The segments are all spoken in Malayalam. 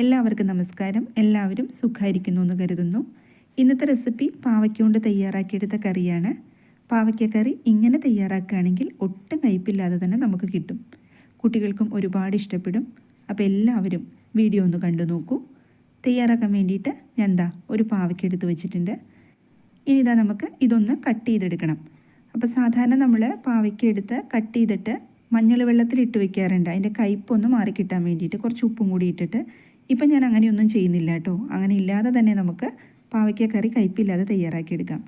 എല്ലാവർക്കും നമസ്കാരം. എല്ലാവരും സുഖമായിരിക്കുന്നു എന്ന് കരുതുന്നു. ഇന്നത്തെ റെസിപ്പി പാവയ്ക്ക കൊണ്ട് തയ്യാറാക്കിയെടുത്ത കറിയാണ്. പാവയ്ക്ക കറി ഇങ്ങനെ തയ്യാറാക്കുകയാണെങ്കിൽ ഒട്ടും കയ്പില്ലാതെ തന്നെ നമുക്ക് കിട്ടും. കുട്ടികൾക്കും ഒരുപാട് ഇഷ്ടപ്പെടും. അപ്പോൾ എല്ലാവരും വീഡിയോ ഒന്ന് കണ്ടു നോക്കൂ. തയ്യാറാക്കാൻ വേണ്ടിയിട്ട് ഞാൻ എന്താ ഒരു പാവയ്ക്ക എടുത്ത് വെച്ചിട്ടുണ്ട്. ഇനി ഇതാ നമുക്ക് ഇതൊന്ന് കട്ട് ചെയ്തെടുക്കണം. അപ്പോൾ സാധാരണ നമ്മൾ പാവയ്ക്ക എടുത്ത് കട്ട് ചെയ്തിട്ട് മഞ്ഞൾ വെള്ളത്തിൽ ഇട്ട് വെക്കാറുണ്ട്. അതിന്റെ കയ്പൊന്ന് മാറി കിട്ടാൻ വേണ്ടിയിട്ട് കുറച്ച് ഉപ്പും കൂടി ഇട്ടിട്ട് ഇപ്പം ഞാൻ അങ്ങനെയൊന്നും ചെയ്യുന്നില്ല കേട്ടോ. അങ്ങനെ ഇല്ലാതെ തന്നെ നമുക്ക് പാവയ്ക്ക കറി കയ്പില്ലാതെ തയ്യാറാക്കിയെടുക്കാം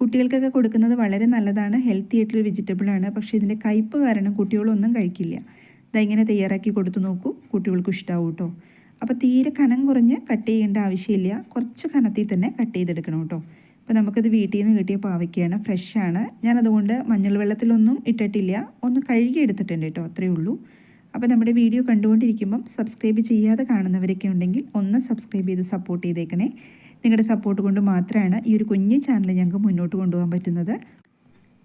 കുട്ടികൾക്കൊക്കെ കൊടുക്കുന്നത് വളരെ നല്ലതാണ്. ഹെൽത്തി ആയിട്ടുള്ള വെജിറ്റബിളാണ് പക്ഷേ ഇതിന്റെ കയ്പ് കാരണം കുട്ടികളൊന്നും കഴിക്കില്ല. ഇങ്ങനെ തയ്യാറാക്കി കൊടുത്തു നോക്കൂ. കുട്ടികൾക്ക് ഇഷ്ടമാവും കേട്ടോ. അപ്പോൾ തീരെ കനം കുറഞ്ഞ് കട്ട് ചെയ്യേണ്ട ആവശ്യമില്ല. കുറച്ച് കനത്തിൽ തന്നെ കട്ട് ചെയ്തെടുക്കണം കേട്ടോ. അപ്പോൾ നമുക്കത് വീട്ടിൽ നിന്ന് കിട്ടിയ പാവയ്ക്കാണ്. ഫ്രഷാണ് ഞാനതുകൊണ്ട് മഞ്ഞൾ വെള്ളത്തിലൊന്നും ഇട്ടിട്ടില്ല. ഒന്ന് കഴുകി എടുത്തിട്ടുണ്ട് കേട്ടോ. അത്രയേ ഉള്ളൂ. അപ്പോൾ നമ്മുടെ വീഡിയോ കണ്ടുകൊണ്ടിരിക്കുമ്പം സബ്സ്ക്രൈബ് ചെയ്യാതെ കാണുന്നവരൊക്കെ ഉണ്ടെങ്കിൽ ഒന്ന് സബ്സ്ക്രൈബ് ചെയ്ത് സപ്പോർട്ട് ചെയ്തേക്കണേ. നിങ്ങളുടെ സപ്പോർട്ട് കൊണ്ട് മാത്രമാണ് ഈ ഒരു കുഞ്ഞു ചാനൽ ഞങ്ങൾക്ക് മുന്നോട്ട് കൊണ്ടുപോകാൻ പറ്റുന്നത്.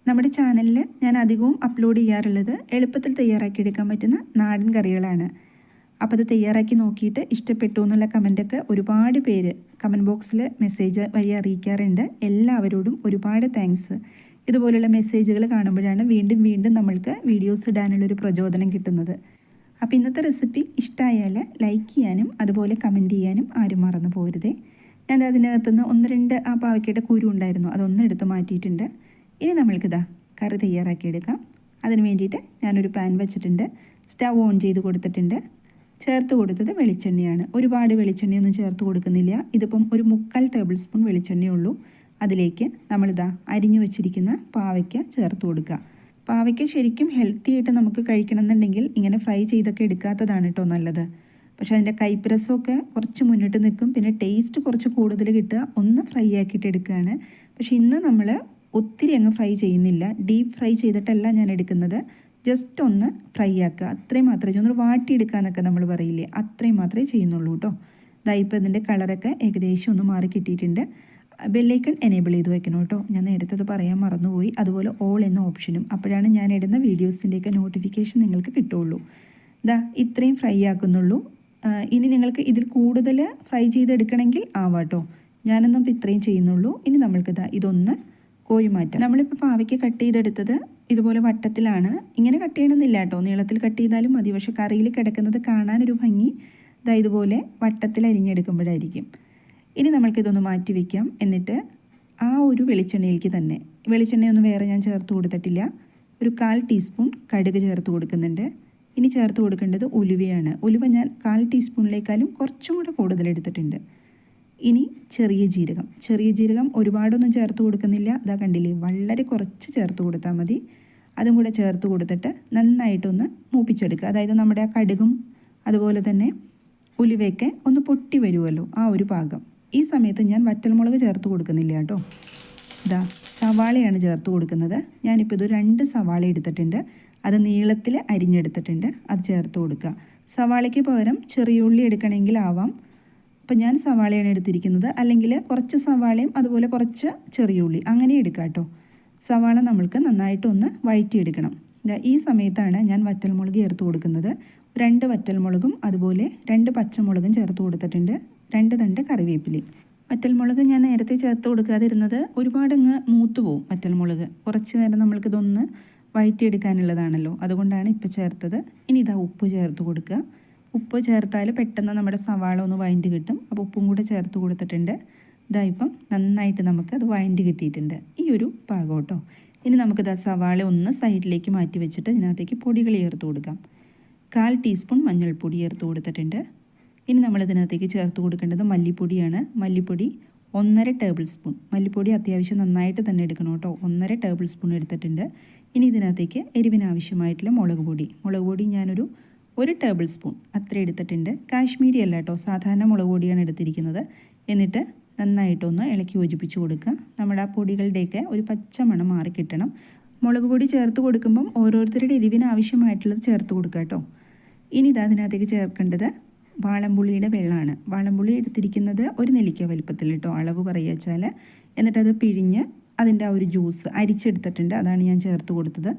നമ്മുടെ ചാനലിൽ ഞാൻ അധികവും അപ്ലോഡ് ചെയ്യാറുള്ളത് എളുപ്പത്തിൽ തയ്യാറാക്കിയെടുക്കാൻ പറ്റുന്ന നാടൻ കറികളാണ്. അപ്പോൾ അത് തയ്യാറാക്കി നോക്കിയിട്ട് ഇഷ്ടപ്പെട്ടു എന്നുള്ള കമന്റൊക്കെ ഒരുപാട് പേര് കമന്റ് ബോക്സിൽ മെസ്സേജ് വഴി അറിയിക്കാറുണ്ട്. എല്ലാവരോടും ഒരുപാട് താങ്ക്സ് ഇതുപോലുള്ള മെസ്സേജുകൾ കാണുമ്പോഴാണ് വീണ്ടും വീണ്ടും നമ്മൾക്ക് വീഡിയോസ് ഇടാനുള്ളൊരു പ്രചോദനം കിട്ടുന്നത്. അപ്പോൾ ഇന്നത്തെ റെസിപ്പി ഇഷ്ടമായാൽ ലൈക്ക് ചെയ്യാനും അതുപോലെ കമന്റ് ചെയ്യാനും ആരും മറന്നു പോരുതേ. ഞാൻ അതിനകത്തുനിന്ന് ഒന്ന് രണ്ട് ആ പാവയ്ക്കയുടെ കുരു ഉണ്ടായിരുന്നു അതൊന്നെടുത്ത് മാറ്റിയിട്ടുണ്ട്. ഇനി നമ്മൾക്കിതാ കറി തയ്യാറാക്കിയെടുക്കാം. അതിന് വേണ്ടിയിട്ട് ഞാനൊരു പാൻ വെച്ചിട്ടുണ്ട് സ്റ്റവ് ഓൺ ചെയ്ത് കൊടുത്തിട്ടുണ്ട്. ചേർത്ത് കൊടുത്തത് വെളിച്ചെണ്ണയാണ്. ഒരുപാട് വെളിച്ചെണ്ണയൊന്നും ചേർത്ത് കൊടുക്കുന്നില്ല. ഇതിപ്പം ഒരു മുക്കാൽ ടേബിൾ സ്പൂൺ വെളിച്ചെണ്ണയുള്ളൂ അതിലേക്ക് നമ്മളിതാ അരിഞ്ഞു വെച്ചിരിക്കുന്ന പാവയ്ക്ക ചേർത്ത് കൊടുക്കുക. പാവയ്ക്ക ശരിക്കും ഹെൽത്തി ആയിട്ട് നമുക്ക് കഴിക്കണമെന്നുണ്ടെങ്കിൽ ഇങ്ങനെ ഫ്രൈ ചെയ്തൊക്കെ എടുക്കാത്തതാണ് കേട്ടോ നല്ലത്. പക്ഷേ അതിന്റെ കൈപ്പിരസമൊക്കെ കുറച്ച് മുന്നിട്ട് നിൽക്കും. പിന്നെ ടേസ്റ്റ് കുറച്ച് കൂടുതൽ കിട്ടുക ഒന്ന് ഫ്രൈ ആക്കിയിട്ട് എടുക്കുകയാണ്. പക്ഷേ ഇന്ന് നമ്മൾ ഒത്തിരി അങ്ങ് ഫ്രൈ ചെയ്യുന്നില്ല. ഡീപ്പ് ഫ്രൈ ചെയ്തിട്ടല്ല ഞാൻ എടുക്കുന്നത്. ജസ്റ്റ് ഒന്ന് ഫ്രൈ ആക്കുക. അത്രയും മാത്രമേ ഒന്ന് വാട്ടിയെടുക്കാന്നൊക്കെ നമ്മൾ പറയില്ലേ? അത്രയും മാത്രമേ ചെയ്യുന്നുള്ളൂ കേട്ടോ ഇതായിപ്പോൾ ഇതിന്റെ കളറൊക്കെ ഏകദേശം ഒന്ന് മാറി കിട്ടിയിട്ടുണ്ട്. ബെല്ലൈക്കൺ എനേബിൾ ചെയ്ത് വെക്കണം കേട്ടോ. ഞാൻ നേരത്തെ അത് പറയാൻ മറന്നുപോയി. അതുപോലെ ഓൾ എന്ന ഓപ്ഷനും അപ്പോഴാണ് ഞാൻ ഇടുന്ന വീഡിയോസിന്റെയൊക്കെ നോട്ടിഫിക്കേഷൻ നിങ്ങൾക്ക് കിട്ടുള്ളൂ ഇതാ ഇത്രയും ഫ്രൈ ആക്കുന്നുള്ളൂ. ഇനി നിങ്ങൾക്ക് ഇതിൽ കൂടുതൽ ഫ്രൈ ചെയ്തെടുക്കണമെങ്കിൽ ആവാട്ടോ ഞാനൊന്നും ഇത്രയും ചെയ്യുന്നുള്ളൂ. ഇനി നമ്മൾക്ക് നമ്മൾക്കിതാ ഇതൊന്ന് കോഴി മാറ്റാം. നമ്മളിപ്പോൾ പാവയ്ക്ക് കട്ട് ചെയ്തെടുത്തത് ഇതുപോലെ വട്ടത്തിലാണ്. ഇങ്ങനെ കട്ട് ചെയ്യണമെന്നില്ല കേട്ടോ. നീളത്തിൽ കട്ട് ചെയ്താലും മതി. പക്ഷേ കറിയിൽ കിടക്കുന്നത് കാണാനൊരു ഭംഗി ഇതാ ഇതുപോലെ വട്ടത്തിൽ അരിഞ്ഞെടുക്കുമ്പോഴായിരിക്കും. ഇനി നമ്മൾക്കിതൊന്ന് മാറ്റി വയ്ക്കാം എന്നിട്ട് ആ ഒരു വെളിച്ചെണ്ണയിലേക്ക് തന്നെ വെളിച്ചെണ്ണയൊന്നും വേറെ ഞാൻ ചേർത്ത് കൊടുത്തിട്ടില്ല. ഒരു കാൽ ടീസ്പൂൺ കടുക് ചേർത്ത് കൊടുക്കുന്നുണ്ട്. ഇനി ചേർത്ത് കൊടുക്കേണ്ടത് ഉലുവയാണ്. ഉലുവ ഞാൻ കാൽ ടീസ്പൂണിലേക്കാളും കുറച്ചും കൂടെ കൂടുതൽ എടുത്തിട്ടുണ്ട്. ഇനി ചെറിയ ജീരകം. ചെറിയ ജീരകം ഒരുപാടൊന്നും ചേർത്ത് കൊടുക്കുന്നില്ല. അതാ കണ്ടില്ലേ വളരെ കുറച്ച് ചേർത്ത് കൊടുത്താൽ മതി. അതും കൂടെ ചേർത്ത് കൊടുത്തിട്ട് നന്നായിട്ടൊന്ന് മൂപ്പിച്ചെടുക്കുക. അതായത് നമ്മുടെ ആ കടുകും അതുപോലെ തന്നെ ഉലുവയൊക്കെ ഒന്ന് പൊട്ടി വരുമല്ലോ ആ ഒരു പാകം. ഈ സമയത്ത് ഞാൻ വറ്റൽമുളക് ചേർത്ത് കൊടുക്കുന്നില്ല കേട്ടോ. ഇതാ സവാളയാണ് ചേർത്ത് കൊടുക്കുന്നത്. ഞാനിപ്പോൾ ഇത് രണ്ട് സവാള എടുത്തിട്ടുണ്ട്. അത് നീളത്തിൽ അരിഞ്ഞെടുത്തിട്ടുണ്ട്. അത് ചേർത്ത് കൊടുക്കുക. സവാളയ്ക്ക് പകരം ചെറിയ ഉള്ളി എടുക്കണമെങ്കിൽ ആവാം. അപ്പം ഞാൻ സവാളയാണ് എടുത്തിരിക്കുന്നത്. അല്ലെങ്കിൽ കുറച്ച് സവാളയും അതുപോലെ കുറച്ച് ചെറിയ ഉള്ളി. അങ്ങനെ എടുക്കാം കേട്ടോ. സവാള നമ്മൾക്ക് നന്നായിട്ടൊന്ന് വഴറ്റിയെടുക്കണം. ഈ സമയത്താണ് ഞാൻ വറ്റൽമുളക് ചേർത്ത് കൊടുക്കുന്നത്. രണ്ട് വറ്റൽമുളകും അതുപോലെ രണ്ട് പച്ചമുളകും ചേർത്ത് കൊടുത്തിട്ടുണ്ട്. രണ്ട് തണ്ട് കറിവേപ്പിലയും വറ്റൽമുളക് ഞാൻ നേരത്തെ ചേർത്ത് കൊടുക്കാതിരുന്നത് ഒരുപാടങ്ങ് മൂത്ത് പോവും വറ്റൽമുളക്. കുറച്ച് നേരം നമ്മൾക്കിതൊന്ന് വഴറ്റിയെടുക്കാനുള്ളതാണല്ലോ. അതുകൊണ്ടാണ് ഇപ്പോൾ ചേർത്തത്. ഇനി ഇതാ ഉപ്പ് ചേർത്ത് കൊടുക്കുക. ഉപ്പ് ചേർത്താൽ പെട്ടെന്ന് നമ്മുടെ സവാള ഒന്ന് വഴണ്ടി കിട്ടും. അപ്പോൾ ഉപ്പും കൂടെ ചേർത്ത് കൊടുത്തിട്ടുണ്ട്. ഇതാ ഇപ്പം നന്നായിട്ട് നമുക്ക് അത് വഴണ്ടി കിട്ടിയിട്ടുണ്ട്. ഈ ഒരു പാകം കേട്ടോ ഇനി നമുക്കിത് ആ സവാള ഒന്ന് സൈഡിലേക്ക് മാറ്റി വെച്ചിട്ട് ഇതിനകത്തേക്ക് പൊടികൾ ചേർത്ത് കൊടുക്കാം. കാൽ ടീസ്പൂൺ മഞ്ഞൾപ്പൊടി ചേർത്ത് കൊടുത്തിട്ടുണ്ട്. ഇനി നമ്മൾ ഇതിനകത്തേക്ക് ചേർത്ത് കൊടുക്കേണ്ടത് മല്ലിപ്പൊടിയാണ്. മല്ലിപ്പൊടി ഒന്നര ടേബിൾ സ്പൂൺ. മല്ലിപ്പൊടി അത്യാവശ്യം നന്നായിട്ട് തന്നെ എടുക്കണം കേട്ടോ. ഒന്നര ടേബിൾ സ്പൂൺ എടുത്തിട്ടുണ്ട്. ഇനി ഇതിനകത്തേക്ക് എരിവിനാവശ്യമായിട്ടുള്ള മുളക് പൊടി. മുളക് പൊടി ഞാനൊരു ഒരു ടേബിൾ സ്പൂൺ അത്ര എടുത്തിട്ടുണ്ട്. കാശ്മീരി അല്ല കേട്ടോ. സാധാരണ മുളക് പൊടിയാണ് എടുത്തിരിക്കുന്നത്. എന്നിട്ട് നന്നായിട്ടൊന്ന് ഇളക്കി യോജിപ്പിച്ച് കൊടുക്കുക. നമ്മുടെ ആ പൊടികളുടെയൊക്കെ ഒരു പച്ച മണം മാറി കിട്ടണം. മുളക് പൊടി ചേർത്ത് കൊടുക്കുമ്പം ഓരോരുത്തരുടെ എരിവിന് ആവശ്യമായിട്ടുള്ളത് ചേർത്ത് കൊടുക്കുക കേട്ടോ. ഇനി ഇത് അതിനകത്തേക്ക് ചേർക്കേണ്ടത് വാളംപുള്ളിയുടെ വെള്ളമാണ്. വാളംപുള്ളി എടുത്തിരിക്കുന്നത് ഒരു നെല്ലിക്ക വലിപ്പത്തിൽ കേട്ടോ അളവ് പറയുക വെച്ചാൽ എന്നിട്ടത് പിഴിഞ്ഞ് അതിന്റെ ആ ഒരു ജ്യൂസ് അരിച്ചെടുത്തിട്ടുണ്ട്. അതാണ് ഞാൻ ചേർത്ത് കൊടുത്തത്.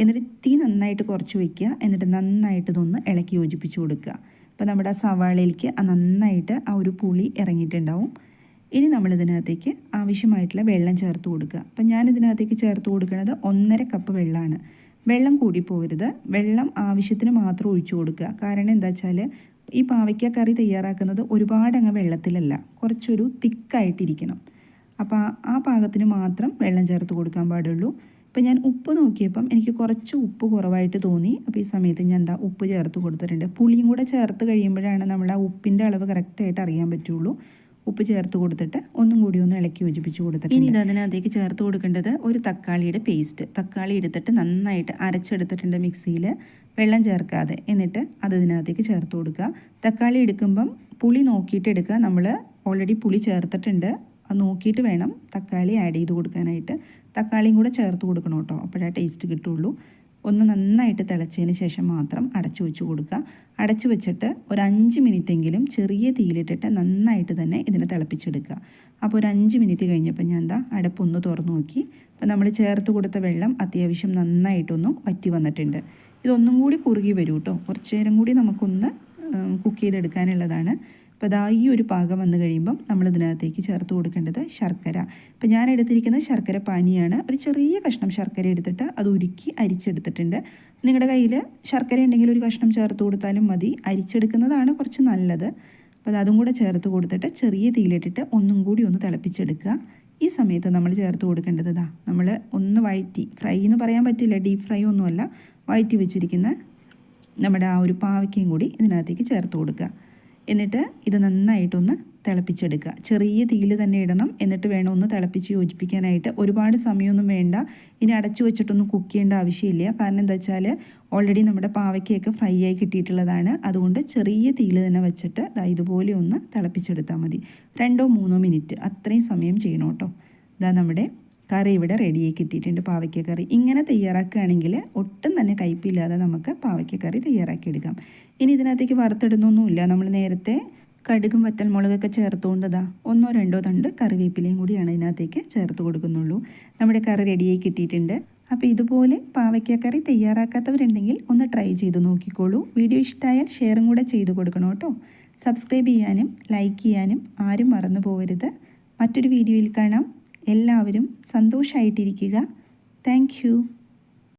എന്നിട്ട് തീ നന്നായിട്ട് കുറച്ച് വയ്ക്കുക. എന്നിട്ട് നന്നായിട്ട് ഇതൊന്ന് ഇളക്കി യോജിപ്പിച്ച് കൊടുക്കുക. അപ്പോൾ നമ്മുടെ സവാളയിലേക്ക് നന്നായിട്ട് ആ ഒരു പുളി ഇറങ്ങിയിട്ടുണ്ടാവും. ഇനി നമ്മൾ ഇതിനകത്തേക്ക് ആവശ്യമായിട്ടുള്ള വെള്ളം ചേർത്ത് കൊടുക്കുക. അപ്പം ഞാൻ ഇതിനകത്തേക്ക് ചേർത്ത് കൊടുക്കുന്നത് ഒന്നര കപ്പ് വെള്ളമാണ്. വെള്ളം കൂടി പോകരുത്. വെള്ളം ആവശ്യത്തിന് മാത്രം ഒഴിച്ചു കൊടുക്കുക. കാരണം എന്താ വെച്ചാൽ ഈ പാവയ്ക്ക കറി തയ്യാറാക്കുന്നത് ഒരുപാട് അങ്ങ് വെള്ളത്തിലല്ല കുറച്ചൊരു തിക്കായിട്ടിരിക്കണം. അപ്പോൾ ആ പാകത്തിന് മാത്രം വെള്ളം ചേർത്ത് കൊടുക്കാൻ പാടുള്ളൂ. ഇപ്പം ഞാൻ ഉപ്പ് നോക്കിയപ്പം എനിക്ക് കുറച്ച് ഉപ്പ് കുറവായിട്ട് തോന്നി. അപ്പോൾ ഈ സമയത്ത് ഞാൻ എന്താ ഉപ്പ് ചേർത്ത് കൊടുത്തിട്ടുണ്ട്. പുളിയും കൂടെ ചേർത്ത് കഴിയുമ്പോഴാണ് നമ്മൾ ആ ഉപ്പിന്റെ അളവ് കറക്റ്റായിട്ട് അറിയാൻ പറ്റുള്ളൂ. ഉപ്പ് ചേർത്ത് കൊടുത്തിട്ട് ഒന്നും കൂടി ഒന്ന് ഇളക്കി യോജിപ്പിച്ച് കൊടുത്തിട്ട് ഇനി ഇത് അതിനകത്തേക്ക് ചേർത്ത് കൊടുക്കേണ്ടത് ഒരു തക്കാളിയുടെ പേസ്റ്റ് തക്കാളി എടുത്തിട്ട് നന്നായിട്ട് അരച്ചെടുത്തിട്ടുണ്ട് മിക്സിയിൽ വെള്ളം ചേർക്കാതെ. എന്നിട്ട് അത് ഇതിനകത്തേക്ക് ചേർത്ത് കൊടുക്കുക. തക്കാളി എടുക്കുമ്പം പുളി നോക്കിയിട്ട് എടുക്കുക. നമ്മൾ ഓൾറെഡി പുളി ചേർത്തിട്ടുണ്ട്. അത് നോക്കിയിട്ട് വേണം തക്കാളി ആഡ് ചെയ്ത് കൊടുക്കാനായിട്ട്. തക്കാളിയും കൂടെ ചേർത്ത് കൊടുക്കണം കേട്ടോ. അപ്പോഴാ ടേസ്റ്റ് കിട്ടുള്ളൂ. ഒന്ന് നന്നായിട്ട് തിളച്ചതിന് ശേഷം മാത്രം അടച്ചു വെച്ച് കൊടുക്കുക. അടച്ചു വെച്ചിട്ട് ഒരു അഞ്ച് മിനിറ്റെങ്കിലും ചെറിയ തീയിലിട്ടിട്ട് നന്നായിട്ട് തന്നെ ഇതിനെ തിളപ്പിച്ചെടുക്കുക. അപ്പോൾ ഒരു അഞ്ച് മിനിറ്റ് കഴിഞ്ഞപ്പോൾ ഞാൻ എന്താ അടപ്പൊന്ന് തുറന്നു നോക്കി. അപ്പോൾ നമ്മൾ ചേർത്ത് കൊടുത്ത വെള്ളം അത്യാവശ്യം നന്നായിട്ടൊന്നും വറ്റി വന്നിട്ടുണ്ട്. ഇതൊന്നും കൂടി കുറുകി വരൂ കേട്ടോ കുറച്ച് നേരം കൂടി നമുക്കൊന്ന് കുക്ക് ചെയ്തെടുക്കാനുള്ളതാണ്. അപ്പോൾ ഇതാ ഈ ഒരു പാകം വന്നു കഴിയുമ്പം നമ്മൾ ഇതിനകത്തേക്ക് ചേർത്ത് കൊടുക്കേണ്ടത് ശർക്കര. അപ്പോൾ ഞാൻ എടുത്തിരിക്കുന്നത് ശർക്കര പാനിയാണ്. ഒരു ചെറിയ കഷ്ണം ശർക്കര എടുത്തിട്ട് അത് ഉരുക്കി അരിച്ചെടുത്തിട്ടുണ്ട്. നിങ്ങളുടെ കയ്യിൽ ശർക്കര ഉണ്ടെങ്കിൽ ഒരു കഷ്ണം ചേർത്ത് കൊടുത്താലും മതി. അരിച്ചെടുക്കുന്നതാണ് കുറച്ച് നല്ലത്. അപ്പോൾ അത് കൂടെ ചേർത്ത് കൊടുത്തിട്ട് ചെറിയ തീയിലിട്ടിട്ട് ഒന്നും കൂടി ഒന്ന് തിളപ്പിച്ചെടുക്കുക. ഈ സമയത്ത് നമ്മൾ ചേർത്ത് കൊടുക്കേണ്ടത് ഇതാ നമ്മൾ ഒന്ന് വഴറ്റി ഫ്രൈ എന്ന് പറയാൻ പറ്റില്ല ഡീപ്പ് ഫ്രൈ ഒന്നുമല്ല. വഴറ്റി വെച്ചിരിക്കുന്ന നമ്മുടെ ആ ഒരു പാവയ്ക്കയും കൂടി ഇതിനകത്തേക്ക് ചേർത്ത് കൊടുക്കുക. എന്നിട്ട് ഇത് നന്നായിട്ടൊന്ന് തിളപ്പിച്ചെടുക്കുക. ചെറിയ തീയിൽ തന്നെ ഇടണം. എന്നിട്ട് വേണം ഒന്ന് തിളപ്പിച്ച് യോജിപ്പിക്കാനായിട്ട്. ഒരുപാട് സമയമൊന്നും വേണ്ട. ഇനി അടച്ചു വെച്ചിട്ടൊന്നും കുക്ക് ചെയ്യേണ്ട ആവശ്യമില്ല. കാരണം എന്താ വെച്ചാൽ ഓൾറെഡി നമ്മുടെ പാവയ്ക്കൊക്കെ ഫ്രൈ ആയി കിട്ടിയിട്ടുള്ളതാണ്. അതുകൊണ്ട് ചെറിയ തീയിൽ തന്നെ വെച്ചിട്ട് ഇതുപോലെ ഒന്ന് തിളപ്പിച്ചെടുത്താൽ മതി. രണ്ടോ മൂന്നോ മിനിറ്റ് അത്രയും സമയം ചെയ്യണം കേട്ടോ. ഇതാ നമ്മുടെ കറി ഇവിടെ റെഡിയായി കിട്ടിയിട്ടുണ്ട് പാവയ്ക്കക്കറി. ഇങ്ങനെ തയ്യാറാക്കുകയാണെങ്കിൽ ഒട്ടും തന്നെ കയ്പില്ലാതെ നമുക്ക് പാവയ്ക്കക്കറി തയ്യാറാക്കിയെടുക്കാം ഇനി ഇതിനകത്തേക്ക് വറുത്തിടുന്നൊന്നുമില്ല. നമ്മൾ നേരത്തെ കടുകും വറ്റൽ മുളകൊക്കെ ചേർത്തുകൊണ്ടതാ ഒന്നോ രണ്ടോ തണ്ട് കറിവേപ്പിലയും കൂടിയാണ് ഇതിനകത്തേക്ക് ചേർത്ത് കൊടുക്കുന്നുള്ളൂ. നമ്മുടെ കറി റെഡിയായി കിട്ടിയിട്ടുണ്ട്. അപ്പോൾ ഇതുപോലെ പാവയ്ക്കക്കറി തയ്യാറാക്കാത്തവരുണ്ടെങ്കിൽ ഒന്ന് ട്രൈ ചെയ്ത് നോക്കിക്കോളൂ. വീഡിയോ ഇഷ്ടമായാൽ ഷെയറും കൂടെ ചെയ്ത് കൊടുക്കണം കേട്ടോ. സബ്സ്ക്രൈബ് ചെയ്യാനും ലൈക്ക് ചെയ്യാനും ആരും മറന്നു പോകരുത്. മറ്റൊരു വീഡിയോയിൽ കാണാം. എല്ലാവരും സന്തോഷമായിട്ടിരിക്കുക താങ്ക്